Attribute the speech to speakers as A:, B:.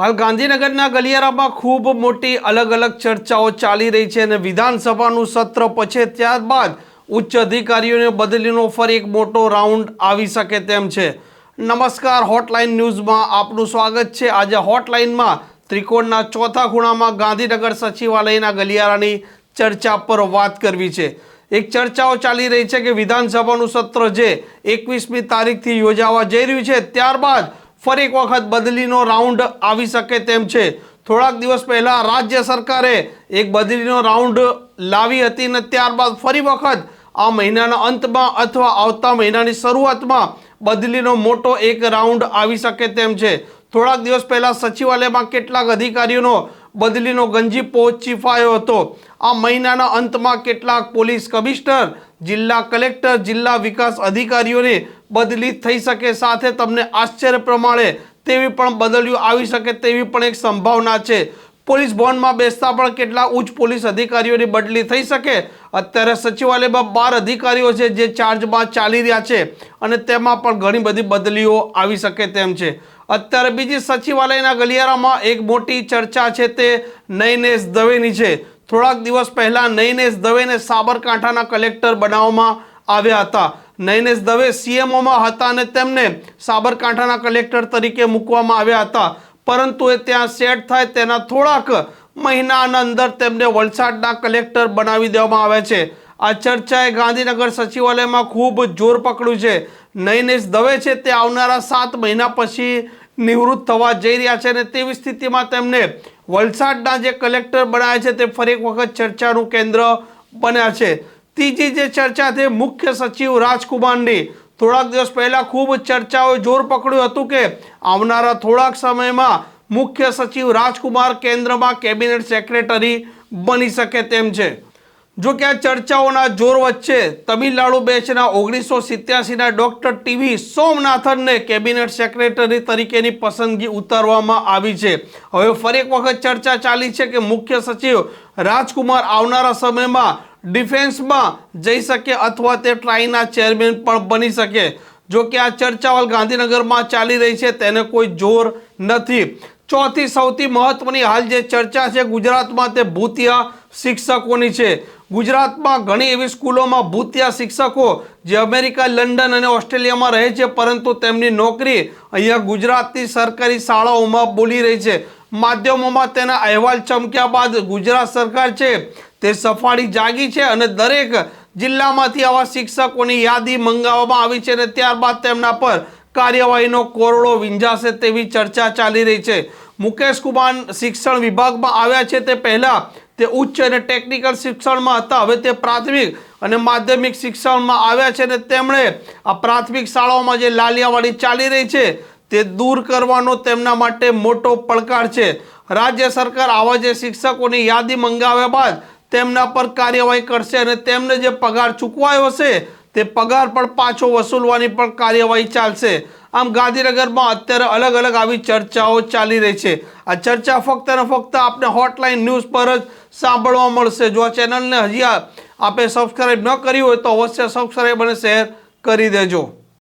A: હાલ ગાંધીનગરના ગલિયારામાં ખૂબ મોટી અલગ અલગ ચર્ચાઓ ચાલી રહી છે અને વિધાનસભાનું સત્ર પછી ત્યારબાદ ઉચ્ચ અધિકારીઓને બદલીનો ફરી એક મોટો રાઉન્ડ આવી શકે તેમ છે. નમસ્કાર હોટલાઇન ન્યૂઝમાં આપનું સ્વાગત છે. આજે હોટલાઇનમાં ત્રિકોણના ચોથા ખૂણામાં ગાંધીનગર સચિવાલયના ગલિયારાની ચર્ચા પર વાત કરવી છે. એક ચર્ચાઓ ચાલી રહી છે કે વિધાનસભાનું સત્ર જે એકવીસમી તારીખથી યોજાવા જઈ રહ્યું છે, ત્યારબાદ ફરી એક વખત બદલીનો રાઉન્ડ આવી શકે તેમ છે. થોડાક દિવસ પહેલાં રાજ્ય સરકારે એક બદલીનો રાઉન્ડ લાવી હતી અને ત્યારબાદ ફરી વખત આ મહિનાના અંતમાં અથવા આવતા મહિનાની શરૂઆતમાં બદલીનો મોટો એક રાઉન્ડ આવી શકે તેમ છે. થોડાક દિવસ પહેલાં સચિવાલયમાં કેટલાક અધિકારીઓનો બદલીનો ગંજી પહોંચી હતો. આ મહિનાના અંતમાં કેટલાક પોલીસ કમિશનર, જિલ્લા કલેક્ટર, જિલ્લા વિકાસ અધિકારીઓની બદલી થઈ શકે સાથે તમને આશ્ચર્ય પ્રમાણે તેવી પણ બદલીઓ આવી શકે તેવી પણ એક સંભાવના છે. પોલીસ ભવનમાં બેસતા પણ કેટલા ઉચ્ચ પોલીસ અધિકારીઓની બદલી થઈ શકે? અત્યારે સચિવાલયમાં બાર અધિકારીઓ છે જે ચાર્જમાં ચાલી રહ્યા છે અને તેમાં પણ ઘણી બધી બદલીઓ આવી શકે તેમ છે. અત્યારે બીજી સચિવાલયના ગલિયારામાં એક મોટી ચર્ચા છે તે નયનેશ દવેની છે. થોડાક દિવસ પહેલા નયનેશ દવેને સાબરકાંઠાના કલેક્ટર બનાવવામાં આવ્યા હતા. નયનેશ દવે સીએમઓમાં હતા અને તેમને સાબરકાંઠાના કલેક્ટર તરીકે મૂકવામાં આવ્યા હતા. પરંતુ એ ત્યાં સેટ થાય તેના થોડાક મહિનાના અંદર તેમને વલસાડના કલેક્ટર બનાવી દેવામાં આવે છે. આ ચર્ચાએ ગાંધીનગર સચિવાલયમાં ખૂબ જોર પકડ્યું છે. નયનેશ દવે છે તે આવનારા સાત મહિના પછી નિવૃત્ત થવા જઈ રહ્યા છે અને તેવી સ્થિતિમાં તેમને વલસાડના જે કલેક્ટર બનાવ્યા છે તે ફરી એક વખત ચર્ચાનું કેન્દ્ર બન્યા છે. ત્રીજી જે ચર્ચા છે મુખ્ય સચિવ રાજકુમારની, થોડાક દિવસ પહેલાં ખૂબ ચર્ચાઓએ જોર પકડ્યું હતું કે આવનારા થોડાક સમયમાં મુખ્ય સચિવ રાજકુમાર કેન્દ્રમાં કેબિનેટ સેક્રેટરી બની શકે તેમ છે. જો કે આ ચર્ચાઓના જોર વચ્ચે તમિલનાડુ બેચના ઓગણીસો સિત્યાસીના ડોક્ટર ટીવી સોમનાથનને કેબિનેટ સેક્રેટરી તરીકેની પસંદગી ઉતારવામાં આવી છે. હવે ફરી એક વખત ચર્ચા ચાલી છે કે મુખ્ય સચિવ રાજકુમાર આવનારા સમયમાં ડિફેન્સમાં જઈ શકે અથવા તે ટ્રાઈના ચેરમેન પણ બની શકે. જો કે આ ચર્ચાઓ ગાંધીનગરમાં ચાલી રહી છે તેને કોઈ જોર નથી. ચોથી સૌથી મહત્વની હાલ જે ચર્ચા છે ગુજરાતમાં તે ભૂતિયા શિક્ષકોની છે. ગુજરાતમાં ઘણી એવી સ્કૂલોમાં ભૂતિયા શિક્ષકો જે અમેરિકા, લંડન અને ઓસ્ટ્રેલિયામાં રહે છે, પરંતુ તેમની નોકરી અહીંયા ગુજરાતની સરકારી શાળાઓમાં બોલી રહી છે. માધ્યમોમાં તેના અહેવાલ ચમક્યા બાદ ગુજરાત સરકાર છે તે સફાળી જાગી છે અને દરેક જિલ્લામાંથી આવા શિક્ષકોની યાદી મંગાવવામાં આવી છે અને ત્યારબાદ તેમના પર કાર્યવાહીનો કોરડો વિંજાશે તેવી ચર્ચા ચાલી રહી છે. મુકેશ કુમાર શિક્ષણ વિભાગમાં આવ્યા છે. તે પહેલાં તે ઉચ્ચ અને ટેકનિકલ શિક્ષણમાં હતા. હવે તે પ્રાથમિક અને માધ્યમિક શિક્ષણમાં આવ્યા છે અને તેમણે આ પ્રાથમિક શાળાઓમાં જે લાલિયાવાડી ચાલી રહી છે, તે દૂર કરવાનો તેમના માટે મોટો પડકાર છે. રાજ્ય સરકાર આવા જે શિક્ષકોની યાદી મંગાવ્યા બાદ તેમના પર કાર્યવાહી કરશે અને તેમને જે પગાર ચૂકવાયો હશે, તે પગાર પણ પાછો વસૂલવાની પણ કાર્યવાહી ચાલશે. આમ ગાંધીનગરમાં અત્યારે અલગ અલગ આવી ચર્ચાઓ ચાલી રહી છે. આ ચર્ચા ફક્ત ને ફક્ત આપને હોટલાઇન ન્યૂઝ પર જ સાંભળવા મળશે. જો આ ચેનલને હજી આપે સબસ્ક્રાઈબ ન કરી હોય તો અવશ્ય સબસ્ક્રાઈબ અને શેર કરી દેજો.